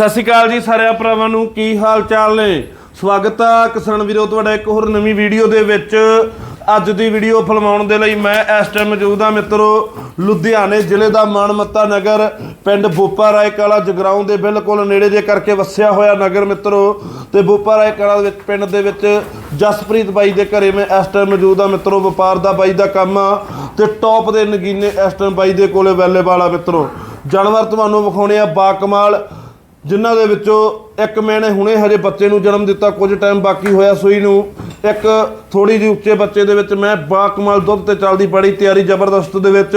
ਸਤਿ ਸ਼੍ਰੀ ਅਕਾਲ ਜੀ ਸਾਰਿਆਂ ਭਰਾਵਾਂ ਨੂੰ, ਕੀ ਹਾਲ ਚਾਲ ਨੇ? ਸਵਾਗਤ ਆ ਕਿਸਾਨ ਵੀਰੋ, ਤੁਹਾਡਾ ਇੱਕ ਹੋਰ ਨਵੀਂ ਵੀਡੀਓ ਦੇ ਵਿੱਚ। ਅੱਜ ਦੀ ਵੀਡੀਓ ਫਿਲਮਾਉਣ ਦੇ ਲਈ ਮੈਂ ਇਸ ਟਾਈਮ ਮੌਜੂਦ ਹਾਂ ਮਿੱਤਰੋ, ਲੁਧਿਆਣੇ ਜ਼ਿਲ੍ਹੇ ਦਾ ਮਾਨਮੱਤਾ ਨਗਰ, ਪਿੰਡ ਬੋਪਾ ਰਾਏ ਕਾਲਾ ਜਗਰਾਉਂ ਦੇ ਬਿਲਕੁਲ ਨੇੜੇ ਜੇ ਕਰਕੇ ਵਸਿਆ ਹੋਇਆ ਨਗਰ ਮਿੱਤਰੋ। ਤੇ ਬੋਪਾ ਰਾਏ ਕਾਲਾ ਦੇ ਵਿੱਚ, ਪਿੰਡ ਦੇ ਵਿੱਚ ਜਸਪ੍ਰੀਤ ਬਾਈ ਦੇ ਘਰੇ ਮੈਂ ਇਸ ਟਾਈਮ ਮੌਜੂਦ ਹਾਂ ਮਿੱਤਰੋ, ਵਪਾਰ ਦਾ ਬਾਈ ਦਾ ਕੰਮ ਆ। ਤੇ ਟੌਪ ਦੇ ਨਗੀਨੇ ਇਸ ਟਾਈਮ ਬਾਈ ਦੇ ਕੋਲੇ ਅਵੇਲੇਬਲ ਆ ਮਿੱਤਰੋ। ਜਾਨਵਰ ਤੁਹਾਨੂੰ ਵਿਖਾਉਣੇ ਆ ਬਾਕਮਾਲ। ਜਿਨ੍ਹਾਂ ਦੇ ਵਿੱਚੋਂ ਇੱਕ ਮੈਨੇ ਹੁਣੇ ਹਜੇ ਬੱਚੇ ਨੂੰ ਜਨਮ ਦਿੱਤਾ ਕੁਝ ਟਾਈਮ ਬਾਕੀ ਹੋਇਆ ਸੂਈ ਨੂੰ। ਇੱਕ ਥੋੜੀ ਜਿਹੀ ਉੱਚੇ ਬੱਚੇ ਦੇ ਵਿੱਚ ਮੈਂ ਬਾਕਮਾਲ ਦੁੱਧ ਤੇ ਚੱਲਦੀ ਬੜੀ ਤਿਆਰੀ ਜ਼ਬਰਦਸਤ ਦੇ ਵਿੱਚ।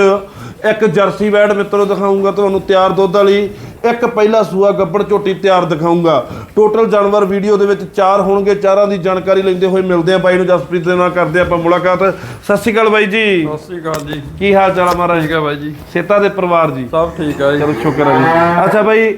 ਇੱਕ ਜਰਸੀ ਵੈੜ ਮਿੱਤਰੋ ਦਿਖਾਉਂਗਾ ਤੁਹਾਨੂੰ ਤਿਆਰ ਦੁੱਧ ਵਾਲੀ। ਇੱਕ ਪਹਿਲਾ ਸੂਆ ਗੱਬੜ ਝੋਟੀ ਤਿਆਰ ਦਿਖਾਉਂਗਾ ਟੋਟਲ ਜਾਨਵਰ ਵੀਡੀਓ ਦੇ ਵਿੱਚ ਚਾਰ ਹੋਣਗੇ ਚਾਰਾਂ ਦੀ ਜਾਣਕਾਰੀ ਲੈਂਦੇ ਹੋਏ ਮਿਲਦੇ ਆ ਬਾਈ ਨੂੰ ਜਸਪ੍ਰੀਤ ਦੇ ਨਾਲ ਕਰਦੇ ਆਪਾਂ ਮੁਲਾਕਾਤ। ਸਤਿ ਸ਼੍ਰੀ ਅਕਾਲ ਬਾਈ ਜੀ। ਸਤਿ ਸ਼੍ਰੀ ਅਕਾਲ ਜੀ। ਕੀ ਹਾਲ ਚਾਲ ਆ ਮਹਾਰਾਜ? ਠੀਕ ਬਾਈ ਜੀ। ਸੇਤਾ ਦੇ ਪਰਿਵਾਰ ਜੀ। ਸਭ ਠੀਕ ਹੈ ਜੀ। ਚਲੋ ਸ਼ੁਕਰ ਹੈ ਜੀ। ਅੱਛਾ ਬਾਈ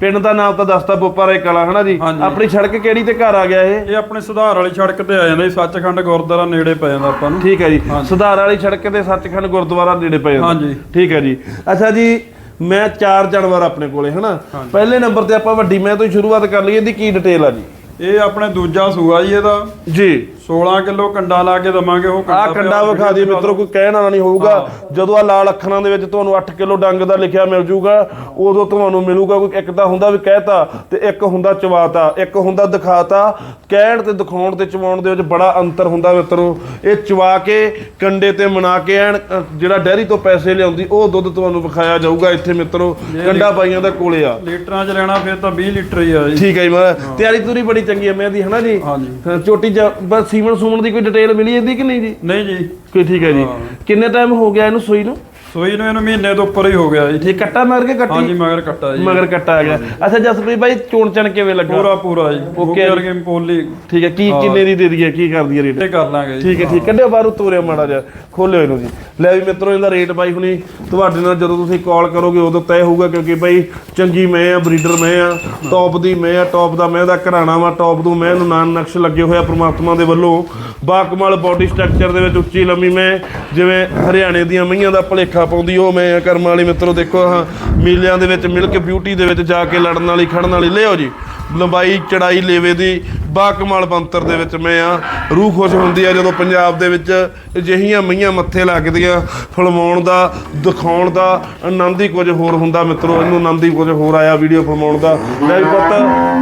ਪਿੰਡ ਦਾ ਨਾਮ ਤਾਂ ਦੱਸਤਾ ਬੋਪਾਰੇ ਕਲਾ ਹਨਾ ਜੀ? ਹਾਂਜੀ। ਆਪਣੀ ਸੜਕ ਕਿਹੜੀ ਤੇ ਘਰ ਆ ਗਿਆ ਇਹ? ਇਹ ਆਪਣੇ ਸੁਧਾਰ ਵਾਲੀ ਸੜਕ ਤੇ ਆ ਜਾਂਦਾ ਜੀ ਸੱਚਖੰਡ ਗੁਰਦੁਆਰਾ ਨੇੜੇ ਪੈ ਜਾਂਦਾ ਆਪਾਂ ਨੂੰ। ਠੀਕ ਹੈ ਜੀ। ਸੁਧਾਰ ਵਾਲੀ ਸੜਕ ਤੇ ਸੱਚਖੰਡ ਗੁਰਦੁਆਰਾ ਨੇੜੇ ਪਏ ਜਾਂਦਾ। ਹਾਂਜੀ। ਠੀਕ ਹੈ ਜੀ। ਅੱਛਾ ਜੀ ਮੈਂ ਚਾਰ ਜਾਨਵਰ ਆਪਣੇ ਕੋਲੇ ਹਨਾ? ਪਹਿਲੇ ਨੰਬਰ ਤੇ ਆਪਾਂ ਵੱਡੀ ਮੈਂ ਤੋਂ ਹੀ ਸ਼ੁਰੂਆਤ ਕਰ ਲਈਏ ਇਹਦੀ ਕੀ ਡਿਟੇਲ ਆ ਜੀ? ਇਹ ਆਪਣੇ ਦੂਜਾ ਸੂਆ ਜੀ ਇਹਦਾ। ਜੀ। 16 ਕਿਲੋ ਕੰਡਾ ਲਾ ਕੇ ਦਵਾਂਗੇ ਉਹ ਆ ਕੰਡਾ ਵਿਖਾ ਦਿਓ ਮਿੱਤਰੋ ਕੋਈ ਕਹਿਣ ਵਾਲਾ ਨਹੀਂ ਹੋਊਗਾ। ਜਦੋਂ ਆ ਲਾਲ ਅੱਖਰਾਂ ਦੇ ਵਿੱਚ ਤੁਹਾਨੂੰ 8 ਕਿਲੋ ਡੰਗ ਦਾ ਲਿਖਿਆ ਮਿਲ ਜੂਗਾ ਉਦੋਂ ਤੁਹਾਨੂੰ ਮਿਲੂਗਾ ਕੋਈ ਇੱਕ ਤਾਂ ਹੁੰਦਾ ਵੀ ਕਹਿਤਾ ਤੇ ਇੱਕ ਹੁੰਦਾ ਚਵਾਤਾ ਇੱਕ ਹੁੰਦਾ ਦਿਖਾਤਾ। ਕਹਿਣ ਤੇ ਦਿਖਾਉਣ ਤੇ ਚਵਾਉਣ ਦੇ ਵਿੱਚ ਬੜਾ ਅੰਤਰ ਹੁੰਦਾ ਮਿੱਤਰੋ। ਇਹ ਚਵਾ ਕੇ ਕੰਡੇ ਤੇ ਮਨਾ ਕੇ ਅ, ਜਿਹੜਾ ਡੈਰੀ ਤੋਂ ਪੈਸੇ ਲਿਆਉਂਦੀ ਉਹ ਦੁੱਧ ਤੁਹਾਨੂੰ ਵਿਖਾਇਆ ਜਾਊਗਾ ਇੱਥੇ ਮਿੱਤਰੋ। ਕੰਡਾ ਬਾਈਆਂ ਦਾ ਕੋਲੇ ਆ। ਲੀਟਰਾਂ 'ਚ ਲੈਣਾ ਫਿਰ ਤਾਂ 20 ਲੀਟਰ ਹੀ ਆ ਜੀ। ਠੀਕ ਹੈ ਜੀ ਤਿਆਰੀ ਤੁਰੀ ਬੜੀ ਚੰਗੀ ਹੈ ਮੈਂ ਦੀ ਹਨਾ ਜੀ? ਚੋਟੀ ਬਸ ਸੀਮਨ ਸੂਮਨ ਦੀ ਕੋਈ ਡਿਟੇਲ ਮਿਲੀ ਇਹਦੀ ਕਿ ਨਹੀਂ ਜੀ? ਨਹੀਂ ਜੀ। ਕੋਈ ਠੀਕ ਹੈ ਜੀ। ਕਿੰਨੇ ਟਾਈਮ ਹੋ ਗਿਆ ਇਹਨੂੰ ਸੂਈ ਨੂੰ? ਸੋਈ ਨੂੰ ਇਹਨੂੰ ਮਹੀਨੇ ਤੋਂ ਉੱਪਰ ਹੀ ਹੋ ਗਿਆ ਜੀ। ਠੀਕ ਕੱਟਾ ਮਾਰ ਕੇ ਕੱਟੀ? ਹਾਂਜੀ ਮਗਰ ਕੱਟਾ ਜੀ। ਮਗਰ ਕੱਟਾ ਆ ਗਿਆ। ਅੱਛਾ ਜਸਪ੍ਰੀਤ ਭਾਈ ਚੋਣ ਚਣ ਕਿਵੇਂ ਲੱਗਾ? ਪੂਰਾ ਪੂਰਾ ਜੀ। ਓਕੇ ਵਰਗੇ ਪੋਲੀ ਠੀਕ ਹੈ ਕੀ ਕਿੰਨੇ ਦੀ ਦੇ ਦਈਏ ਕੀ ਕਰਦੀ ਹੈ ਰੇਟ ਇਹ ਕਰ ਲਾਂਗੇ ਜੀ। ਠੀਕ ਹੈ ਠੀਕ। ਕੱਢਿਓ ਬਾਹਰੋਂ ਤੋਰਿਓ ਮਾੜਾ ਜਿਹਾ। ਖੋਲਿਓ ਇਹਨੂੰ ਜੀ। ਲੈ ਵੀ ਮਿੱਤਰੋ ਇਹਦਾ ਰੇਟ ਬਾਈ ਹੁਣੀ ਤੁਹਾਡੇ ਨਾਲ ਜਦੋਂ ਤੁਸੀਂ ਕਾਲ ਕਰੋਗੇ ਉਦੋਂ ਤੈਅ ਹੋਊਗਾ ਕਿਉਂਕਿ ਬਾਈ ਚੰਗੀ ਮੈਂ ਆ ਬਰੀਡਰ ਮੈਂ ਆ ਟੌਪ ਦੀ ਮੈਂ ਆ ਟੌਪ ਦਾ ਮੈਂ ਦਾ ਘਰਾਣਾ ਵਾ ਟੌਪ ਤੋਂ ਮੈਂ ਨੂੰ ਨਾਨ ਨਕਸ਼ ਲੱਗੇ ਹੋਇਆ ਪ੍ਰਮਾਤਮਾ ਦੇ ਵੱਲੋਂ। ਬਾਕਮਾਲ ਬਾਡੀ ਸਟਰਕਚਰ ਦੇ ਵਿੱਚ ਉੱਚੀ ਲੰਮੀ ਮੈਂ ਜਿਵੇਂ ਹਰਿਆਣੇ ਦੀਆਂ ਮਈਆਂ ਦਾ ਭਲੇਖਾ ਪਾਉਂਦੀ ਉਹ ਮੈਂ ਕਰਮ ਵਾਲੀ ਮਿੱਤਰੋ ਦੇਖੋ ਹਾਂ ਮੇਲਿਆਂ ਦੇ ਵਿੱਚ ਮਿਲਕ ਬਿਊਟੀ ਦੇ ਵਿੱਚ ਜਾ ਕੇ ਲੜਨ ਵਾਲੀ, ਖੜਨ ਵਾਲੀ ਲਿਓ ਜੀ। ਲੰਬਾਈ, ਚੜਾਈ, ਲੇਵੇ ਦੀ ਬਾਕਮਾਲ ਬੰਤਰ ਦੇ ਵਿੱਚ ਮੈਂ ਆ। ਰੂਹ ਖੁਸ਼ ਹੁੰਦੀ ਆ ਜਦੋਂ ਪੰਜਾਬ ਦੇ ਵਿੱਚ ਅਜਿਹੀਆਂ ਮਈਆਂ ਮੱਥੇ ਲੱਗਦੀਆਂ ਫਲਮਾਉਣ ਦਾ, ਦਿਖਾਉਣ ਦਾ ਆਨੰਦ ਹੀ ਕੁਝ ਹੋਰ ਹੁੰਦਾ ਮਿੱਤਰੋ, ਇਹਨੂੰ ਆਨੰਦ ਹੀ ਕੁਝ ਹੋਰ ਆਇਆ ਵੀਡੀਓ ਫਲਮਾਉਣ ਦਾ। ਲੈ ਵੀ ਪੁੱਤ,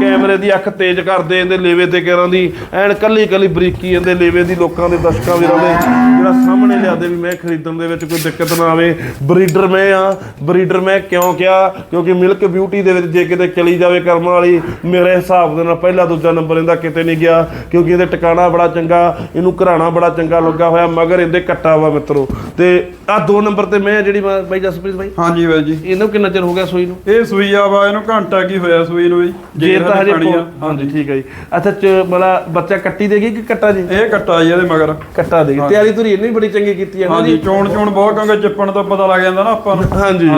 ਕੈਮਰੇ ਦੀ ਅੱਖ ਤੇਜ਼ ਕਰਦੇ ਇਹਦੇ ਲੇਵੇ ਤੇ ਕਿਰਾਂ ਦੀ, ਐਨ ਕੱਲੀ ਕੱਲੀ ਬਰੀਕੀ ਇਹਦੇ ਲੇਵੇ ਦੀ, ਲੋਕਾਂ ਦੇ ਦਰਸ਼ਕਾਂ ਵੀਰਾਂ ਦੇ। ਜਿਹੜਾ ਸਾਹਮਣੇ ਲਿਆਦੇ ਵੀ ਮੈਂ ਖਰੀਦਣ ਦੇ ਵਿੱਚ ਕੋਈ ਦਿੱਕਤ ਨਾ ਆਵੇ। ਬਰੀਡਰ ਮੈਂ ਆ, ਬਰੀਡਰ ਮੈਂ ਕਿਉਂ ਕਿਹਾ? ਕਿਉਂਕਿ ਮਿਲਕ ਬਿਊਟੀ ਦੇ ਵਿੱਚ ਜੇ ਕਿਤੇ ਚਲੀ ਜਾਵੇ ਕਰਮ ਵਾਲੀ, ਮੇਰੇ ਹਿਸਾਬ ਦੇ ਨਾਲ ਪਹਿਲਾ ਦੂਜਾ ਨੰਬਰ ਇਹਦਾ ਕਿਤੇ ਨਹੀਂ ਗਿਆ ਕਿਉਂਕਿ ਇਹਦੇ ਟਿਕਾਣਾ ਬੜਾ ਚੰਗਾ ਇਹਨੂੰ ਘਰਾਣਾ ਬੜਾ ਚੰਗਾ ਲੱਗਾ ਹੋਇਆ ਮਗਰ ਇਹਦੇ ਕੱਟਾ ਵਾ ਮਿੱਤਰੋ। ਤੇ ਆ ਦੋ ਨੰਬਰ ਤੇ ਮੈਂ ਜਿਹੜੀ ਮੈਂ- ਬਾਈ ਜਸਪ੍ਰੀਤ ਬਾਈ? ਹਾਂਜੀ ਬਾਈ ਜੀ। ਇਹਨੂੰ ਕਿੰਨਾ ਚਿਰ ਹੋ ਗਿਆ ਸੂਈ ਨੂੰ? ਇਹ ਸੂਈ ਆ ਵਾ ਇਹਨੂੰ ਘੰਟਾ ਕੀ ਹੋਇਆ ਸੂਈ ਨੂੰ ਜੀ ਜੇਰ ਤਾਂ ਹਜੇ ਪਾਣੀ ਆ। ਪੋ- ਹਾਂਜੀ ਠੀਕ ਹੈ ਜੀ। ਅੱਛਾ ਚ ਬਲਾ ਬੱਚਾ ਕੱਟੀ ਦੇਗੀ ਕਿ ਕੱਟਾ ਜੀ? ਇਹ ਕੱਟਾ ਜੀ ਇਹਦੇ ਮਗਰ। ਕੱਟਾ ਦੇਗੀ ਤਿਆਰੀ ਤੁਰੀ ਇਹਨੇ ਬੜੀ ਚੰਗੀ ਕੀਤੀ ਹੈ ਨਾ ਹਾਂਜੀ ਜੀ ਚੋਣ ਚੋਣ ਬਹੁਤ ਕਿਉਂਕਿ ਚੱਪਣ ਤੋਂ ਪਤਾ ਲੱਗ ਜਾਂਦਾ ਨਾ ਆਪਾਂ ਨੂੰ। ਹਾਂਜੀ।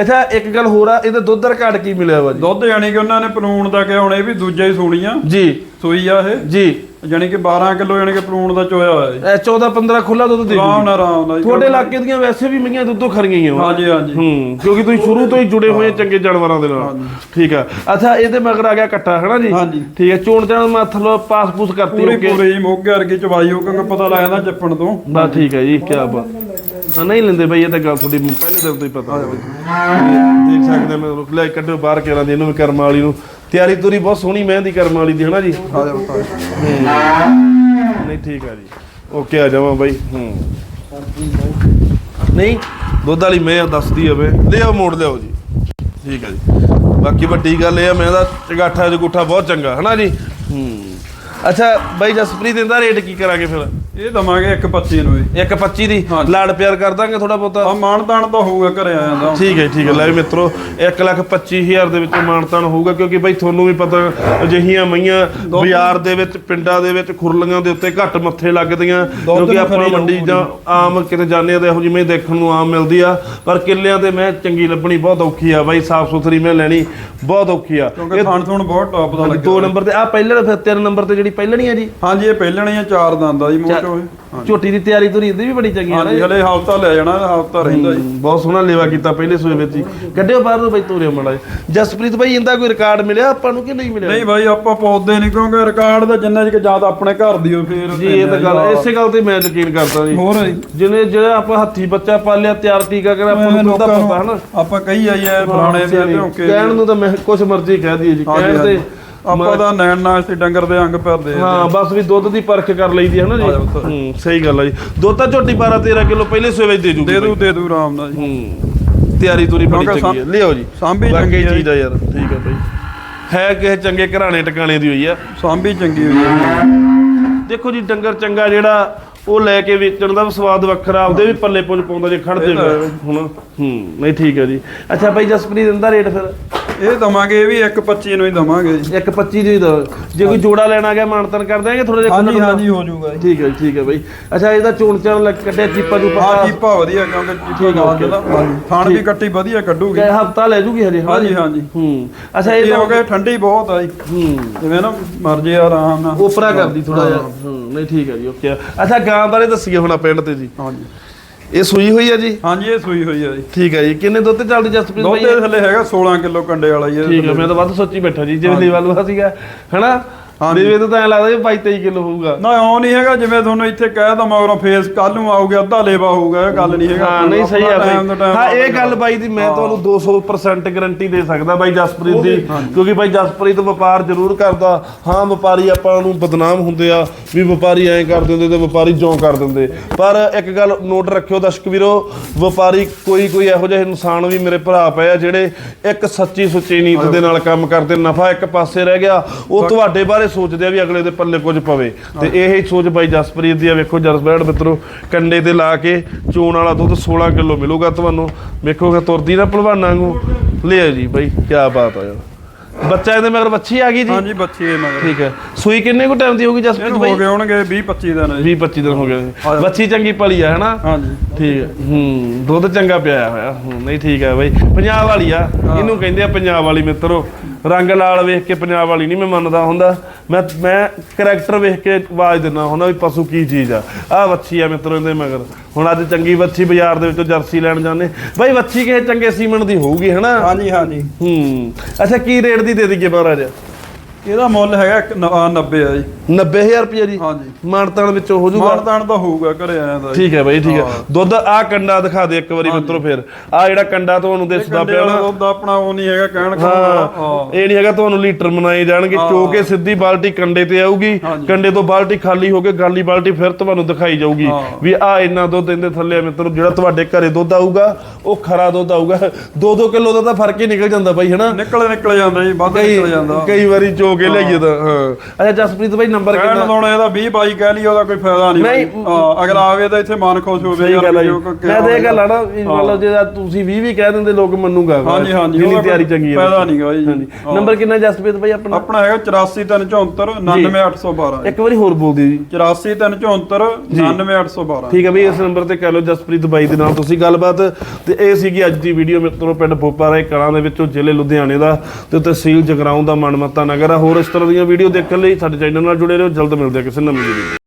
ਅੱਛਾ ਇੱਕ ਗੱਲ ਹੋਰ ਆ ਇਹਦਾ ਦੁੱਧ ਰਿਕਾਰਡ ਕੀ ਮਿਲਿਆ ਵਾ ਜੀ? ਦੁੱਧ ਯਾਨੀ ਕਿ ਉਹਨਾਂ ਨੇ ਪਲੂਣ ਦਾ ਕਿਹਾ ਹੁਣ ਇਹ ਵੀ ਦੂਜਾ ਹੀ ਸੂਣੀ ਆ। ਜੀ। ਸੂਈ ਆ ਇਹ? ਜੀ। ਯਾਨੀ ਕਿ 12 ਕਿਲੋ ਯਾਨੀ ਕਿ ਪਲੂਣ ਦਾ ਚੋਇਆ ਹੋਇਆ ਜੀ। ਇਹ 14 15 ਖੁੱਲਾ ਦੁੱਧ ਦੇ ਆਰਾਮ ਨਾਲ ਆਰਾਮ ਨਾਲ। ਤੁਹਾਡੇ ਇਲਾਕੇ ਦੀਆਂ ਵੈਸੇ ਵੀ ਮਈਆਂ ਦੁੱਧੋਂ ਖਰੀਆਂ ਹੀ ਆ ਹਾਂਜੀ ਹਾਂਜੀ। ਹੂੰ ਕਿਉਂਕਿ ਤੁਸੀਂ ਸ਼ੁਰੂ ਤੋਂ ਹੀ ਜੁੜੇ ਹੋਏ ਆ ਚੰਗੇ ਜਾਨਵਰਾਂ ਦੇ ਨਾਲ। ਠੀਕ ਆ। ਅੱਛਾ ਇਹਦੇ ਮਗਰ ਆ ਗਿਆ ਕੱਟਾ ਹੈਨਾ ਜੀ? ਹਾਂਜੀ। ਠੀਕ ਹੈ ਚੋਣ ਚਾਣ ਮੈਂ ਥੱਲੋਂ ਪਾਸ ਪੂਸ ਕਰਤੀ ਓਕੇ। ਪੂਰੀ ਮੋਗੇ ਵਰਗੀ ਚਵਾਈ ਹੋ ਕਿਉਂਕਿ ਪਤਾ ਲੱਗ ਜਾਂਦਾ ਚੱਪਣ ਤੋਂ। ਬਸ ਠੀਕ ਹੈ ਜੀ ਕੀ ਬਾਤ। ਹਾਂ ਨਹੀਂ ਲੈਂਦੇ ਬਈ ਇਹ ਤਾਂ ਗੱਲ ਤੁਹਾਡੀ ਪਹਿਲੇ ਦਿਨ ਤੋਂ ਹੀ ਪਤਾ। ਦੇਖ ਸਕਦੇ ਮੈਂ ਰੁਕ ਲੈ ਕੱਢੋ ਬਾਹਰ ਕੇਰਾਂ ਦੀ ਇਹਨੂੰ ਵੀ ਕਰਮ ਵਾਲੀ ਨੂੰ। ਤਿਆਰੀ ਤੁਰੀ ਬਹੁਤ ਸੋਹਣੀ ਮਹਿੰਦੀ ਕਰਮ ਵਾਲੀ ਦੀ ਹਨਾ ਜੀ? ਆ ਜਾ ਬਤਾ ਨਹੀਂ ਠੀਕ ਆ ਜੀ। ਓਕੇ ਆ ਜਾਵਾਂ ਬਾਈ। ਹੂੰ। ਨਹੀਂ ਦੁੱਧ ਵਾਲੀ ਮੈਂ ਦੱਸਦੀ ਹੋਵੇ ਲਿਆਓ ਮੋੜ ਲਿਆਓ ਜੀ। ਠੀਕ ਆ ਜੀ। ਬਾਕੀ ਵੱਡੀ ਗੱਲ ਇਹ ਆ ਮੈਂ ਦਾ ਚਗਾਠਾ ਜਗੂਠਾ ਬਹੁਤ ਚੰਗਾ ਹਨਾ ਜੀ? ਹੂੰ। ਅੱਛਾ ਬਾਈ ਜਸਪ੍ਰੀਤ ਇਹਦਾ ਰੇਟ ਕੀ ਕਰਾਂਗੇ ਫਿਰ? ਇਹ ਦਵਾਂਗੇ 125 ਨੂੰ ਜੀ ਇੱਕ 25 ਦੀ। ਲਾੜ ਪਿਆਰ ਕਰ ਦਾਂਗੇ ਥੋੜਾ ਬਹੁਤਾ। ਆ ਮਾਣ ਤਾਣ ਤਾਂ ਹੋਊਗਾ ਘਰੇ ਆ ਜਾਂਦਾ ਠੀਕ ਹੈ ਠੀਕ ਹੈ। ਲੈ ਵੀ ਮਿੱਤਰੋ 1 ਲੱਖ 25000 ਦੇ ਵਿੱਚ ਮਾਨਤਾਨ ਹੋਊਗਾ ਕਿਉਂਕਿ ਬਾਈ ਤੁਹਾਨੂੰ ਵੀ ਪਤਾ ਅਜਿਹੀਆਂ ਮਈਆਂ ਬਾਜ਼ਾਰ ਦੇ ਵਿੱਚ ਪਿੰਡਾਂ ਦੇ ਵਿੱਚ ਖੁਰਲੀਆਂ ਦੇ ਉੱਤੇ ਘੱਟ ਮੱਥੇ ਲੱਗਦੀਆਂ ਕਿਉਂਕਿ ਆਪਾਂ ਮੰਡੀ ਜਾਂ ਆਮ ਕਿਤੇ ਜਾਂਦੇ ਆ ਤਾਂ ਇਹੋ ਜਿਹੀ ਦੇਖਣ ਨੂੰ ਆਮ ਮਿਲਦੀ ਆ। ਪਰ ਕਿੱਲਿਆਂ ਤੇ ਮੈਂ ਚੰਗੀ ਲੱਭਣੀ ਬਹੁਤ ਔਖੀ ਆ ਬਾਈ ਸਾਫ਼ ਸੁਥਰੀ ਮੈਂ ਲੈਣੀ ਬਹੁਤ ਔਖੀ ਆ। ਕਿਉਂਕਿ ਥਣ ਥਣ ਬਹੁਤ ਟੌਪ ਦਾ ਲੱਗਿਆ ਦੋ ਨੰਬਰ ਤੇ ਆ ਪਹਿਲੇ ਫਿਰ ਤਿੰਨ ਨੰਬਰ ਤੇ ਜਿਹੜੀ ਪਹਿਲਣੀ ਆ ਜੀ? ਹਾਂਜੀ ਇਹ ਪਹਿਲਣੀ ਆ ਚਾਰ ਦੰਦ ਆ ਜੀ ਮੋਟੋ ਇਹ ਝੋਟੀ ਦੀ ਤਿਆਰੀ ਤੁਰੀ ਇਹਦੀ ਵੀ ਬੜੀ ਚੰਗੀ ਆ ਨਾ ਹਾਂਜੀ ਹਲੇ ਹਫਤਾ ਲੈ ਜਾਣਾ ਹਫਤਾ ਰਹਿੰਦਾ ਜੀ। ਹੂੰ, ਬਹੁਤ ਸੋਹਣਾ ਲੇਵਾ ਕੀਤਾ ਪਹਿਲੇ ਸੂਏ ਵਿੱਚ ਹੀ। ਕੱਢਿਓ ਬਾਹਰ ਨੂੰ ਬਈ ਤੋਰਿਓ ਮੜਾ ਜਸਪ੍ਰੀਤ ਭਾਈ ਇਹਦਾ ਕੋਈ ਰਿਕਾਰਡ ਮਿਲਿਆ ਆਪਾਂ ਨੂੰ ਕਿ ਨਹੀਂ ਮਿਲਿਆ? ਨਹੀਂ ਭਾਈ ਆਪਾਂ ਪੌਦੇ ਨਹੀਂ ਕਿਉਂਕਿ ਰਿਕਾਰਡ ਦਾ ਜਿੰਨਾ ਜਿਕ ਜ਼ਿਆਦਾ ਆਪਣੇ ਘਰ ਦੀ ਹੋ ਫੇਰ ਜੀ ਇਹ ਤਾਂ ਗੱਲ ਇਸੇ ਗੱਲ ਤੇ ਮੈਂ ਯਕੀਨ ਕਰਦਾ ਜੀ। ਹੋਰ ਜੀ। ਜਿਹਨੇ ਜਿਹੜਾ ਆਪਾਂ ਹੱਥੀ ਬੱਚਾ ਪਾਲਿਆ ਤਿਆਰ ਟੀਕਾ ਕਰਿਆ ਆਪਾਂ ਨੂੰ ਤਾਂ ਲੋਕਾਂ ਨੂੰ ਪਤਾ ਹਨਾ? ਆਪਾਂ ਕਹੀ ਆਈਏ ਪੁਰਾਣੇ ਦੇ ਭਿਉਂਕੇ ਕਹਿਣ ਨੂੰ ਤਾਂ ਮੈਂ ਕੁਝ ਮਰਜ਼ੀ ਕਹਿ ਦਈਏ ਜੀ। ਹਾਂਜੀ, ਕਹਿਣ ਤੇ ਹਾਂਜੀ। ਆਪਾਂ ਤਾਂ ਨੈਣ ਨਾਲ ਸੀ ਡੰਗਰ ਦੇ ਅੰਗ ਭਰਦੇ ਆ ਹਾਂ ਬਸ ਵੀ ਦੁੱਧ ਦੀ ਪਰਖ ਕਰ ਲਈਦੀ ਹੈ ਨਾ ਜੀ? ਹਾਂ, ਸਹੀ ਗੱਲ ਹੈ ਜੀ। ਦੁੱਧ ਤਾਂ ਝੋਟੀ 12 13 ਕਿਲੋ ਪਹਿਲੇ ਸੂਏ ਵਿੱਚ ਦੇ ਜੂਗੀ ਦੇ ਦੂ ਦੇ ਦੂ ਆਰਾਮ ਨਾਲ ਜੀ। ਹੂੰ ਤਿਆਰੀ ਤੁਰੀ ਬੜੀ ਚੰਗੀ ਹੈ। ਲਿਓ ਜੀ। ਸਾਂਭੀ ਚੰਗੀ ਆ ਚੀਜ਼ ਆ ਯਾਰ ਠੀਕ ਹੈ ਬਈ। ਹੈ ਕਿਸੇ ਚੰਗੇ ਘਰਾਣੇ ਟਿਕਾਣੇ ਦੀ ਹੋਈ ਆ। ਸਾਂਭੀ ਚੰਗੀ ਹੋਈ ਆ ਦੇਖੋ ਜੀ ਡੰਗਰ ਚੰਗਾ ਜਿਹੜਾ ਉਹ ਲੈ ਕੇ ਵੇਚਣ ਦਾ ਸਵਾਦ ਵੱਖਰਾ ਆਪਦੇ ਵੀ ਪੱਲੇ ਪੁੱਜ ਪਾਉਂਦਾ ਜੇ ਖੜਦੇ। ਹੁਣ ਹੂੰ ਨਹੀਂ ਠੀਕ ਹੈ ਜੀ। ਅੱਛਾ ਭਾਈ ਜਸਪ੍ਰੀਤ ਦਿੰਦਾ ਰੇਟ ਫਿਰ? ਇਹ ਦਵਾਂਗੇ ਇਹ ਵੀ 1.25 ਨੂੰ ਹੀ ਦਵਾਂਗੇ ਜੀ। ਇੱਕ 25 ਦੀ ਦੋ। ਜੇ ਕੋਈ ਜੋੜਾ ਲੈਣਾ ਗਿਆ ਮਾਨਤਨ ਕਰ ਦਿਆਂਗੇ ਥੋੜਾ ਜਿਹਾ ਹਾਂਜੀ ਹਾਂਜੀ ਹੋ ਜਾਊਗਾ ਜੀ। ਠੀਕ ਹੈ ਜੀ, ਠੀਕ ਹੈ ਬਈ। ਅੱਛਾ ਇਹਦਾ ਚੋਣ ਚਾਣ ਲੱਗ ਕੱਢਿਆ ਚੀਪਾ ਜੂ ਹਾਂ ਪਾ ਕੀਪਾ ਵਧੀਆ ਕਿਉਂਕਿ ਠੀਕ ਕੀਪਾ ਆ, ਨਾਲ। ਦਾ ਥਾਣ ਵੀ ਕੱਟੀ ਵਧੀਆ ਕੱਢੂਗੀ। ਹਫਤਾ ਲੈ ਜੂਗੀ ਹਜੇ ਹਾਂਜੀ ਜੀ? ਹਾਂਜੀ। ਹੂੰ। ਅੱਛਾ ਇਹ ਇਹ ਤਾਂ ਹੋ ਗਿਆ ਠੰਡੀ ਬਹੁਤ ਆ ਜੀ। ਹੂੰ। ਜਿਵੇਂ ਨਾ ਮਰਜੇ ਆਰਾਮ ਨਾਲ। ਉਪਰਾ ਕਰਦੀ ਥੋੜਾ ਜਿਹਾ। ਹੂੰ ਨਹੀਂ ਠੀਕ ਹੈ ਜੀ ਓਕੇ ਅੱਛਾ ਗਾਂ ਬਾਰੇ ਦੱਸੀਏ ਹੁਣ ਆ ਪਿੰਡ ਤੇ ਜੀ। ਹਾਂਜੀ। ਇਹ ਸੂਈ ਹੋਈ ਆ ਜੀ? ਹਾਂਜੀ ਇਹ ਸੂਈ ਹੋਈ ਆ ਜੀ। ਠੀਕ ਹੈ ਜੀ। ਕਿੰਨੇ ਦੁੱਧ ਤੇ ਚੱਲਦੀ ਜਸਪ੍ਰੀਤ ਦੁੱਧ ਭਾਈ ਦੇ ਥੱਲੇ ਹੈਗਾ 16 ਕਿਲੋ ਕੰਡੇ ਵਾਲਾ ਜੀ ਠੀਕ ਹੈ ਮੈਂ ਤਾਂ ਵੱਧ ਸੋਚੀ ਬੈਠਾ ਜੀ ਜਿਵੇਂ ਲੀਵਾ ਲੂਆ ਸੀਗਾ ਹਨਾ? ਹਾਂਜੀ। ਦੇਵੇ ਤਾਂ ਤਾਂ ਐਂ ਲੱਗਦਾ ਜੀ 22 23 ਕਿਲੋ ਹੋਊਗਾ। ਨਾ ਉਹ ਨਹੀਂ ਹੈਗਾ ਜਿਵੇਂ ਤੁਹਾਨੂੰ ਇੱਥੇ ਕਹਿ ਤਾਂ ਮਗਰੋਂ ਫੇਸ ਕੱਲ ਨੂੰ ਆਊਗਾ ਅੱਧਾ ਲੇਵਾ ਹੋਊਗਾ ਇਹ ਗੱਲ ਨਹੀਂ ਹੈਗਾ। ਹਾਂ ਨਹੀਂ ਸਹੀ ਆ ਬਾਈ। ਹਾਂ ਇਹ ਗੱਲ ਬਾਈ ਦੀ ਮੈਂ ਤੁਹਾਨੂੰ 200% ਗਾਰੰਟੀ ਦੇ ਸਕਦਾ ਬਾਈ ਜਸਪ੍ਰੀਤ ਦੀ ਕਿਉਂਕਿ ਬਾਈ ਜਸਪ੍ਰੀਤ ਵਪਾਰ ਜ਼ਰੂਰ ਕਰਦਾ। ਹਾਂ ਵਪਾਰੀ ਆਪਾਂ ਨੂੰ ਬਦਨਾਮ ਹੁੰਦੇ ਆ ਵੀ ਵਪਾਰੀ ਐਂ ਕਰ ਦਿੰਦੇ ਤੇ ਵਪਾਰੀ ਜੋਂ ਕਰ ਦਿੰਦੇ। ਪਰ ਇੱਕ ਗੱਲ ਨੋਟ ਰੱਖਿਓ ਦਰਸ਼ਕ ਵੀਰੋ ਵਪਾਰੀ ਕੋਈ ਕੋਈ ਇਹੋ ਜਿਹੇ ਇਨਸਾਨ ਵੀ ਮੇਰੇ ਭਰਾ ਪਏ ਆ ਜਿਹੜੇ ਇੱਕ ਸੱਚੀ ਸੁੱਚੀ ਨੀਤ ਦੇ ਨਾਲ ਕੰਮ ਕਰਦੇ ਨਫਾ ਇੱਕ ਪਾਸੇ ਰਹਿ ਗਿਆ। ਉਹ ਤੁਹਾਡੇ ਬਾਰੇ ਸੋਚਦੇ ਆ ਵੀ ਅਗਲੇ ਦੇ ਪੱਲੇ ਕੁਝ ਪਵੇ। ਤੇ ਇਹ ਹੀ ਸੋਚ ਬਾਈ ਜਸਪ੍ਰੀਤ ਦੀ ਆ। ਵੇਖੋ ਜਸਬੈੜ ਮਿੱਤਰੋ ਕੰਡੇ ਤੇ ਲਾ ਕੇ ਚੋਣ ਵਾਲਾ ਦੁੱਧ 16 ਕਿਲੋ ਮਿਲੂਗਾ ਤੁਹਾਨੂੰ। ਵੇਖੋਗੇ ਤੁਰਦੀ ਨਾ ਭਲਵਾਨਾਂ ਵਾਂਗੂ। ਲਿਆ ਜੀ ਬਾਈ ਕੀ ਬਾਤ ਆ ਯਾਰ। ਬੱਚਾ ਇਹਦੇ ਮਗਰ ਬੱਚੀ ਆ ਗਈ ਜੀ? ਹਾਂਜੀ ਬੱਚੇ ਇਹ ਮਗਰ। ਠੀਕ ਹੈ। ਸੂਈ ਕਿੰਨੇ ਕੁ ਟਾਈਮ ਦੀ ਹੋਊਗੀ ਜਸਪ੍ਰੀਤ ਬਾਈ? ਹੋ ਗਏ ਹੋਣਗੇ 20 25 ਦਿਨ ਜੀ। 20 25 ਦਿਨ ਹੋ ਗਏ ਬੱਚੀ ਚੰਗੀ ਪਲੀ ਆ ਹੈਨਾ? ਹਾਂਜੀ। ਠੀਕ ਹੈ। ਹੂੰ ਦੁੱਧ ਚੰਗਾ ਪਿਆਇਆ ਹੋਇਆ। ਹੂੰ ਨਹੀਂ ਠੀਕ ਹੈ ਬਾਈ। ਪੰਜਾਬ ਵਾਲੀ ਆ। ਇਹਨੂੰ ਕਹਿੰਦੇ ਆ ਪੰਜਾਬ ਵਾਲੀ ਮਿੱਤਰੋ। ਰੰਗ ਲਾਲ ਵੇਖ ਕੇ ਪੰਜਾਬ ਵਾਲੀ ਨਹੀਂ ਮੈਂ ਮੰਨਦਾ ਹੁੰਦਾ। ਮੈਂ ਮੈਂ ਕਰੈਕਟਰ ਵੇਖ ਕੇ ਆਵਾਜ਼ ਦਿੰਦਾ ਹੁੰਦਾ ਵੀ ਪਸ਼ੂ ਕੀ ਚੀਜ਼ ਆ। ਆ ਵੱਛੀ ਆ ਮਿੱਤਰੋ ਇਹਦੇ ਮਗਰ। ਹੁਣ ਅੱਜ ਚੰਗੀ ਵੱਛੀ ਬਾਜ਼ਾਰ ਦੇ ਵਿੱਚੋਂ ਜਰਸੀ ਲੈਣ ਜਾਂਦੇ। ਬਾਈ ਵੱਛੀ ਕਿਸੇ ਚੰਗੇ ਸੀਮਨ ਦੀ ਹੋਊਗੀ ਹਨਾ? ਹਾਂਜੀ ਹਾਂਜੀ। ਹੂੰ। ਅੱਛਾ ਕੀ ਰੇਟ ਦੀ ਦੇ ਦਈਏ ਮਹਾਰਾਜ? ਇਹਦਾ ਮੁੱਲ ਹੈਗਾ ਇੱਕ ਨ- ਆਹ 90 ਆ ਜੀ। 90000 ਰੁਪਏ ਜੀ? ਹਾਂਜੀ। ਮਾਨਤਾਨ ਵਿੱਚੋਂ ਹੋ ਜਾਊਗਾ? ਮਾਨਦਾਨ ਤਾਂ ਹੋਊਗਾ ਘਰੇ ਆਇਆ ਦਾ ਠੀਕ ਹੈ ਬਾਈ ਠੀਕ ਹੈ। ਦੁੱਧ ਆ ਕੰਡਾ ਦਿਖਾ ਦੇ ਇੱਕ ਵਾਰੀ ਮਿੱਤਰੋ ਫਿਰ। ਆ ਜਿਹੜਾ ਕੰਡਾ ਤੁਹਾਨੂੰ ਦਿਸਦਾ ਪਿਆ ਨਾ। ਦੁੱਧ ਆਪਣਾ ਉਹ ਨਹੀਂ ਹੈਗਾ ਕਹਿਣ ਹਾਂ। ਇਹ ਨਹੀਂ ਹੈਗਾ ਤੁਹਾਨੂੰ ਲੀਟਰ ਮਨਾਏ ਜਾਣਗੇ। ਚੋ ਕੇ ਸਿੱਧੀ ਬਾਲਟੀ ਕੰਡੇ ਤੇ ਆਊਗੀ। ਕੰਡੇ ਤੋਂ ਬਾਲਟੀ ਖਾਲੀ ਹੋ ਕੇ ਗਾਲੀ ਬਾਲਟੀ ਫਿਰ ਤੁਹਾਨੂੰ ਦਿਖਾਈ ਜਾਊਗੀ। ਵੀ ਆ ਇੰਨਾ ਦੁੱਧ ਇਹਦੇ ਥੱਲੇ ਮਿੱਤਰੋ। ਜਿਹੜਾ ਤੁਹਾਡੇ ਘਰੇ ਦੁੱਧ ਆਊਗਾ ਉਹ ਖਰਾ ਦੁੱਧ ਆਊਗਾ। 2-2 ਕਿਲੋ ਦਾ ਤਾਂ ਫ਼ਰਕ ਹੀ ਨਿਕਲ ਜਾਂਦਾ ਬਾਈ ਹਨਾ? ਨਿਕਲ ਨਿਕਲ ਜਾਂਦਾ ਜੀ ਵੱਧ ਨਿਕਲ ਜਾਂਦਾ। ਕਈ ਵਾਰੀ ਚੋ ਕੇ ਲਈਏ ਤਾਂ ਹਾਂ। ਅੱਛਾ ਜਸਪ੍ਰੀਤ ਬਾਈ ਨੰਬਰ ਕਹਿਣ ਕਿੰਨਾ? ਲਾਉਣਾ ਇਹਦਾ 20 22 ਕਹਿ ਲਈ ਉਹਦਾ ਕੋਈ ਫਾਇਦਾ ਨਹੀਂ ਨਹੀਂ, ਹਾਂ ਅਗਰ ਆਵੇ ਤਾਂ ਇੱਥੇ ਮਨ ਖੁਸ਼ ਹੋਵੇ ਸਹੀ ਯਾਰ ਗੱਲ ਹੈ ਜੀ। ਜੋ ਕੋਈ ਮੈਂ ਤਾਂ ਇਹ ਗੱਲ ਆ ਨਾ ਵੀ ਮਤਲਬ ਜੇ ਤੁਸੀਂ 20 ਵੀ ਕਹਿ ਦਿੰਦੇ ਲੋਕ ਮੰਨੂਗਾ ਹਾਂਜੀ, ਹਾਂਜੀ, ਜਿੰਨੀ ਤਿਆਰੀ ਚੰਗੀ ਹੈ ਫਾਇਦਾ ਨੀਗਾ ਜੀ। ਹਾਂਜੀ। ਹਾਂ। ਨੰਬਰ ਕਿੰਨਾ ਜਸਪ੍ਰੀਤ ਬਾਈ ਆਪਣਾ? ਆਪਣਾ ਹੈਗਾ 84374 99812 ਇੱਕ ਵਾਰੀ ਹੋਰ ਬੋਲ ਦਿਓ ਜੀ। 84374 99812 ਠੀਕ ਹੈ ਬਈ ਇਸ ਨੰਬਰ ਤੇ ਕਹਿ ਲਓ ਜਸਪ੍ਰੀਤ ਬਾਈ ਦੇ ਨਾਲ ਤੁਸੀਂ ਗੱਲਬਾਤ। ਤੇ ਇਹ ਸੀਗੀ ਅੱਜ ਦੀ ਵੀਡੀਓ ਮਿੱਤਰੋ ਪਿੰਡ ਭੋਪਾਰਾ ਕਲਾਂ ਦੇ ਵਿੱਚੋਂ ਜ਼ਿਲ੍ਹੇ ਲੁਧਿਆਣੇ ਦਾ। ਤੇ ਤਹਿਸੀਲ ਜਗਰਾਉਂ ਦਾ ਮਨਮੱਤਾ ਨਗਰ ਆ। ਹੋਰ ਇਸ ਤਰ੍ਹਾਂ ਦੀਆਂ ਵੀਡੀਓ ਦੇਖਣ ਲਈ ਸਾਡੇ ਚੈਨਲ ਨਾਲ ਜੁੜੇ ਰਹੋ। ਜਲਦ ਮਿਲਦੇ ਆ ਕਿਸੇ ਨਵੀਂ ਵੀਡੀਓ